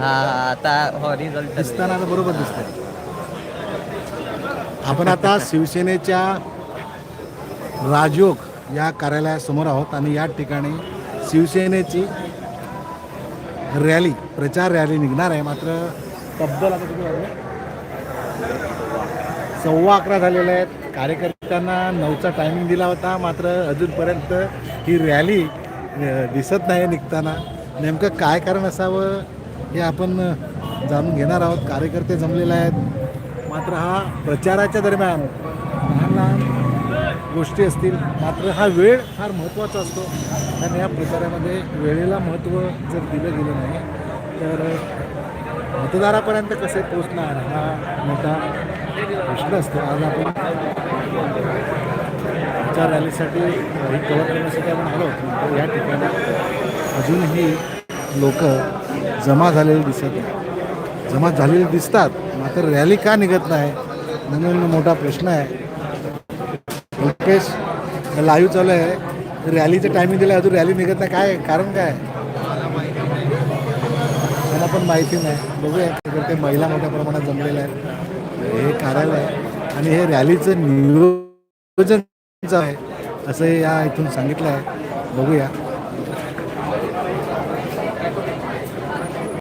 हा आता हो रिझल्ट दिसताना आता बरोबर दिसतंय. आपण आता शिवसेनेच्या राजयोग या कार्यालयासमोर आहोत आणि या ठिकाणी शिवसेनेची रॅली प्रचार रॅली निघणार आहे. मात्र तब्बल आता किती वाजले? सव्वा अकरा झालेले आहेत. कार्यकर्त्यांना नऊचा टायमिंग दिला होता. मात्र अजूनपर्यंत ही रॅली अ, दिसत नाही निघताना. नेमकं काय कारण असावं? हे आपण जाणून घेणार आहोत. कार्यकर्ते जमलेले आहेत. मात्र हा प्रचाराच्या दरम्यान लहान लहान गोष्टी असतील मात्र हा वेळ फार महत्त्वाचा असतो. आणि या प्रचारामध्ये वेळेला महत्त्व जर दिलं गेलं नाही तर मतदारापर्यंत कसे पोचणार हा मोठा प्रश्न असतो. आज आपण प्रचार रॅलीसाठी ही कव्हर करण्यासाठी आपण आलो होतो. या ठिकाणी अजूनही लोक जमा झालेली दिसत नाही. जमा झालेली दिसतात मात्र रॅली का निघत नाही? म्हणून मोठा प्रश्न आहे. लोकेश लाईव्ह चालू आहे. रॅलीचं टायमिंग दिलं अजून रॅली निघत नाही. काय कारण काय? त्यांना पण माहिती नाही. बघूया ते महिला मोठ्या प्रमाणात जमलेल्या आहेत. हे कार्यालय आणि हे रॅलीचं नियोजन आहे असं या इथून सांगितलं आहे. बघूया.